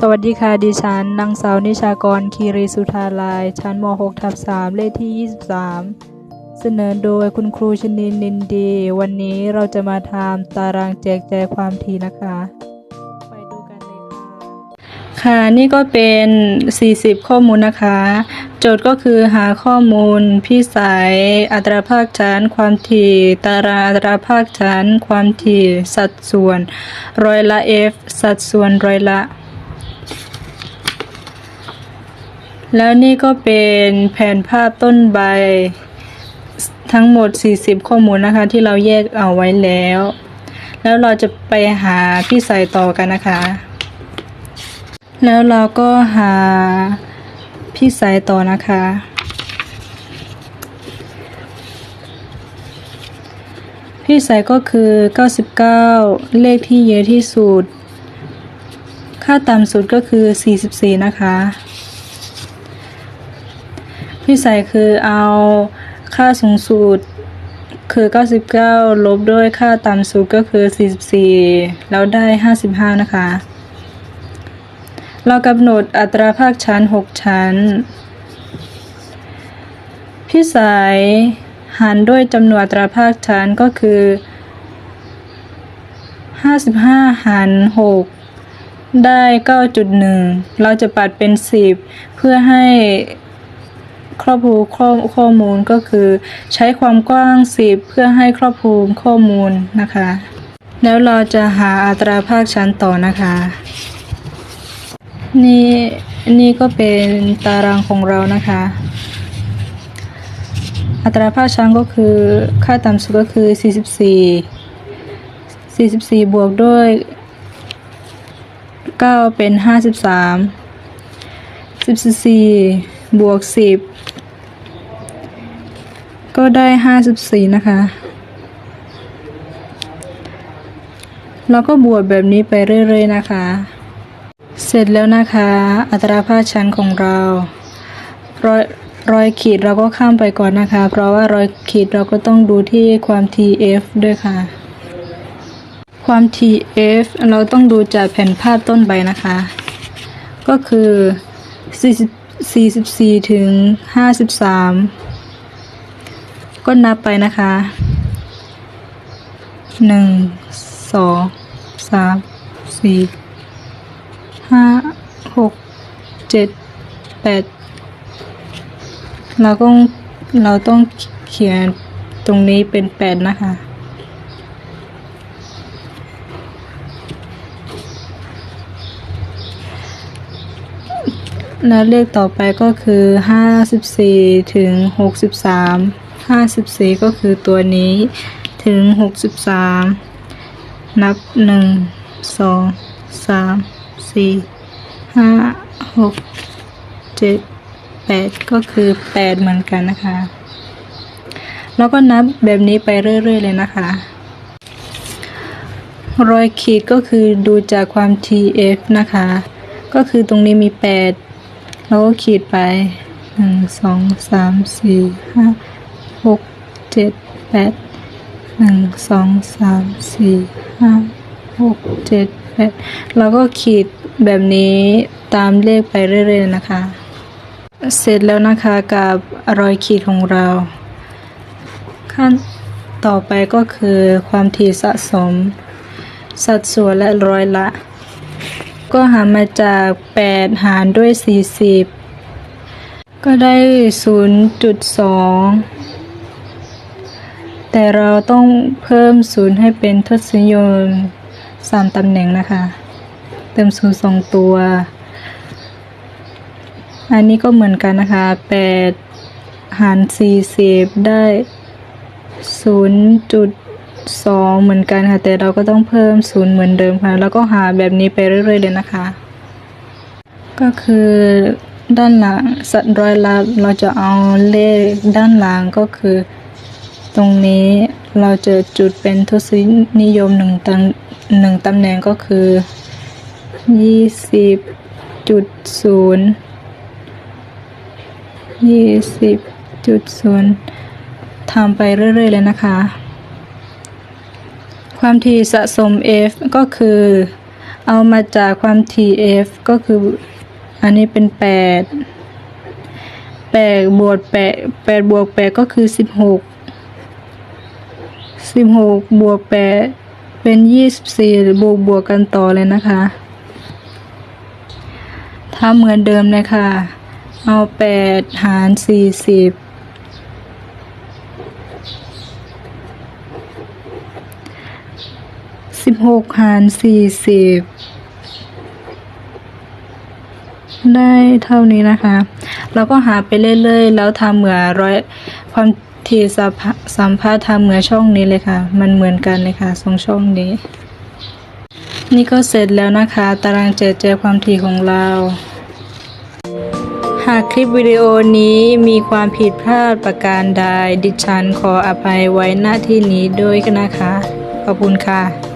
สวัสดีค่ะ ดิฉันนางสาวนิชากรคีรีสุธาลาย ชั้นม .6 ทับ3เลขที่ 23 เสนอโดยคุณครูชนินนินดี วันนี้เราจะมาทำตารางแจกแจงความถี่นะคะ ไปดูกันเลยค่ะค่ะ นี่ก็เป็น 40 ข้อมูลนะคะ โจทย์ก็คือหาข้อมูลพี่สายอัตราภาคชั้น ความถี่ ตารางอัตราภาคชั้น ความถี่ สัดส่วน ร้อยละ f สัดส่วนร้อยละ แล้วนี่ก็เป็นแผนภาพต้นใบ ทั้งหมด 40 ข้อมูลนะคะ ที่เราแยกเอาไว้แล้ว แล้วเราจะไปหาพี่สายต่อกันนะคะ แล้วเราก็หาพี่สายต่อนะคะ พี่สายก็คือ 99 เลขที่เยอะที่สุด ค่าต่ำสุดก็คือ 44 นะคะ พี่สายคือเอาค่าสูงสุดคือ 99 ลบด้วยค่าต่ำสุดก็คือ 44 แล้วได้ 55 นะคะ เรากำหนดอัตราภาคชั้น 6 ชั้นพี่สายหารด้วยจำนวนอัตราภาคชั้นก็คือ 55 หาร 6 ได้ 9.1 เราจะปัดเป็น 10 เพื่อให้ ครอบคลุมข้อข้อมูลก็คือ ใช้ความกว้าง 10 เพื่อให้ครอบคลุมข้อมูลนะคะ แล้วเราจะหาอัตราภาคชั้นต่อนะคะ นี่นี่ก็เป็นตารางของเรานะคะ อัตราภาคชั้นก็คือค่าต่ำสุดก็คือ 44 44 บวกด้วย 9 เป็น 53 14 บวก 10 ก็ได้54นะคะแล้วก็บวกแบบนี้ไปเรื่อยๆนะคะ เสร็จแล้วนะคะ อัตราภาคชั้นของเรารอยรอยขีดเราก็ข้ามไปก่อนนะคะ เพราะว่ารอยขีดเราก็ต้องดูที่ความ TF ด้วยค่ะ ความ TF เราต้องดูจากแผ่นภาพต้นใบนะคะ ก็คือ 40 44ถึง53 ก็นับไปนะคะ1 2 3 4ห้าหกเจ็ดแปดเราก็เราต้องเขียนตรงนี้เป็นแปดนะคะแล้วเลขต่อไปก็คือห้าสิบสี่ถึงห กสิบสามห้าสิบสี่ก็คือตัวนี้ถึงหกสิบสามนับหนึ่งสองสามสี่ห้าหกเจ็ดแปดก็คือแปดเหมือนกันนะคะ แล้วก็นับแบบนี้ไปเรื่อย ๆ เลยนะคะรอยขีดก็คือดูจากความ TF นะคะ ก็คือตรงนี้มีแปดเราก็ขีดไปหนึ่งสองสามสี่ หกเจ็ดแปดหนึ่งสองสามสี่ห้าหกเจ็ดแปดเราก็ขีดแบบนี้ตามเลขไปเรื่อยๆนะคะ เสร็จแล้วนะคะกับรอยขีดของเรา ขั้นต่อไปก็คือความถี่สะสม สัดส่วนและร้อยละ ก็หามาจาก 8 หารด้วย 40 ก็ได้ 0.2 แต่เราต้องเพิ่มศูนย์ให้เป็นทศนิยม3ตำแหน่งนะคะ เติมศูนย์สองตัว อันนี้ก็เหมือนกันนะคะ8หาร40ได้0.2เหมือนกันค่ะ แต่เราก็ต้องเพิ่มศูนย์เหมือนเดิมค่ะ แล้วก็หาแบบนี้ไปเรื่อย ๆ เลยนะคะ ก็คือด้านหลังสัตว์ร้อยละเราจะเอาเลขด้านหลังก็คือ ตรงนี้เราจะจุดเป็นทศนิยมหนึ่งตำหนึ่งตำแหน่งก็คือยี่สิบจุดศูนย์ยี่สิบจุดศูนย์ทำไปเรื่อย ๆ เลยนะคะ ความถี่สะสม F ก็คือ เอามาจากความ TF ก็คืออันนี้เป็นแปดแปดบวกแปดแปดบวกแปดก็คือสิบหก สิบหกบวกแปดเป็นยี่สิบสี่บวกบวกกันต่อเลยนะคะถ้าเหมือนเดิมเลยค่ะ เอาแปดหารสี่สิบสิบหกหารสี่สิบได้เท่านี้นะคะ เราก็หาไปเรื่อยๆ แล้วทำเหมือนร้อยความ ที่สัมพสัมพัทธ์ทำเหมือนช่องนี้เลยค่ะ มันเหมือนกันเลยค่ะสองช่องนี้ นี่ก็เสร็จแล้วนะคะ ตารางเจเจความถี่ของเรา หากคลิปวิดีโอนี้มีความผิดพลาดประการใดดิฉันขออภัยไว้หน้าที่นี้ด้วยนะคะ ขอบคุณค่ะ